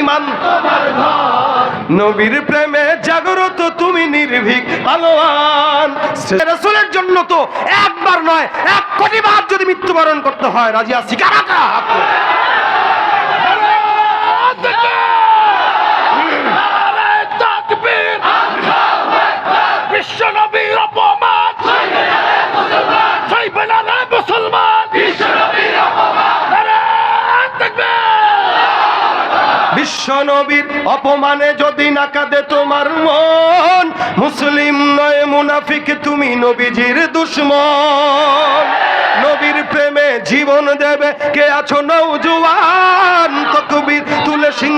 ইমান। নবীর প্রেমে জাগ্রত তুমি নির্ভীক পালোয়ান রাসূলের জন্য তো একবার নয়, এক কোটি বার যদি মৃত্যুবরণ করতে হয় রাজিয়া আছি কারা হাত তোলো। নারায়ে তাকবীর বিশ্ব নবীর অপমান সইবে না রে মুসলমান নারায়ে তাকবীর বিশ্ব নবীর অপমানে যদি না কাঁদে তোমার মন, মুসলিম নয়, মুনাফিক, তুমি নবীজির দুশ্মন। নবীর প্রেমে জীবন দেবে, কে আছো তকবীর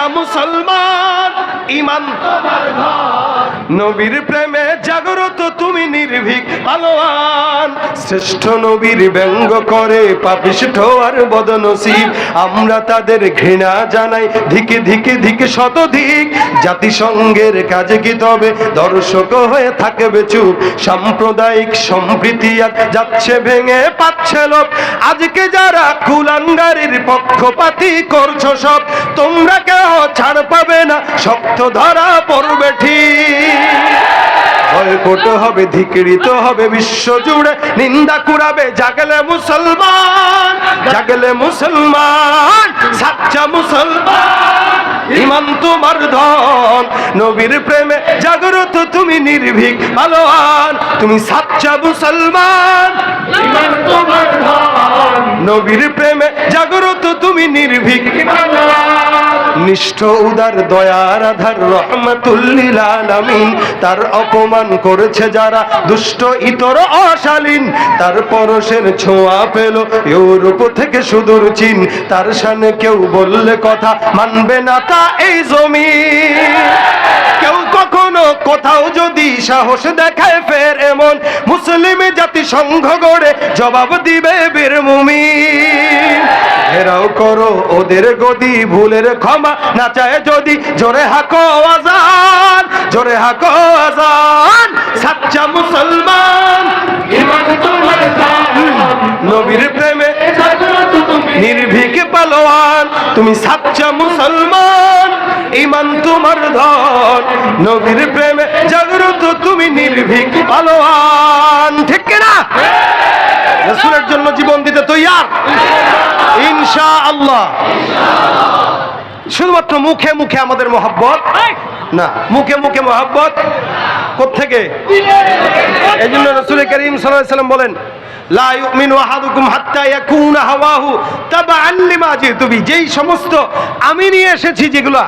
সাচ্চা মুসলমান ইমান নবীর প্রেমে জাগ্রত তুমি নির্ভীক পালোয়ান শ্রেষ্ঠ নবীর ব্যঙ্গ করে পাপিষ্ঠ আর বদনসিব। আমরা তাদের ঘৃণা জানাই, ধিকে ধিকে ধিকে শতধিক। জাতিসংঘের কাজে কি তবে দর্শক হয়ে থাকবে চুপ। সাম্প্রদায়িক সম্প্রীতি আর যাচ্ছে ভেঙে পাচ্ছে লোক আজকে যারা কুলাঙ্গারির পক্ষপাতি করছ সব, তোমরা কেউ ছাড় পাবে না, শক্ত ধরা পড়বে ঠিক। হবে, ধিকৃত হবে, বিশ্ব জুড়ে নিন্দা কুড়াবে, জাগলে মুসলমান জাগলে মুসলমান, সাচ্চা মুসলমান ইমান তোমার ধন নবীর প্রেমে জাগ্রত তুমি নির্ভীক পালোয়ান তুমি সাচ্চা মুসলমান তোমার নবীর প্রেমে তুমি নির্ভীক নিষ্ঠ উদার দয়ার আধার রহমতুল্লিল আলামিন। তার অপমান করেছে যারা দুষ্ট, ইতর, অশালীন। তার পরশের ছোঁয়া পেল ইউরোপ থেকে সুদূর চীন। তার সামনে কেউ বললে কথা মানবে না তা এই জমি কেউ কখনো কোথাও যদি সাহস দেখায় ফের এমন মুসলিম জাতি সংঘ গড়ে জবাব দিবে বীর মুমিন। ঘেরাও করো ওদের গদি, ভুলের ক্ষমা না চায় যদি। জোরে হাকো আজান, জোরে হাকো আজান। সাচ্চা মুসলমান। নবীর প্রেমে নির্ভীক পালোয়ান। তুমি সাচ্চা মুসলমান, ইমান তোমার ধন। নবীর প্রেমে জাগ্রত তুমি নির্ভীক পালোয়ান। ঠিক কিনা? রসুলের জন্য জীবন দিতে তৈয়ার। ইনশা আল্লাহ শুধুমাত্র মুখে মুখে আমাদের মহাব্বত? না মুখে মুখে মহাব্বত? কোথেকে এই জন্য রসুল করিম সাল্লাম বলেন যেই সমস্ত আমি নিয়ে এসেছি যেগুলা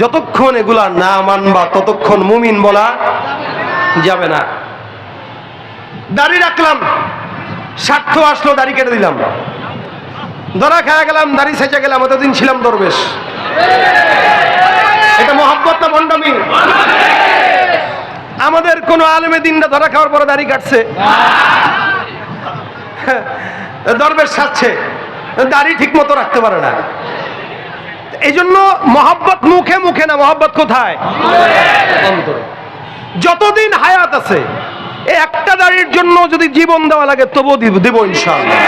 যতক্ষণ এগুলা না মানবা ততক্ষণ মুমিন বলা যাবে না। দাড়ি রাখলাম স্বার্থ আসলো দাড়ি কেটে দিলাম। ধরা খায়া গেলাম, দাড়ি সেচে গেলাম, এতদিন ছিলাম দরবেশ। এটা মহাব্বত না মন্ডামি আমাদের কোন আলেমে দিনটা ধরা খাওয়ার পরে দাড়ি কাটছে। দরবেশ সাজছে, দাড়ি ঠিক মতো রাখতে পারে না। এই জন্য মহাব্বত মুখে মুখে না, মহাব্বত কোথায়? যতদিন হায়াত আছে একটা দাড়ির জন্য যদি জীবন দেওয়া লাগে, তবুও দিব ইনশাআল্লাহ।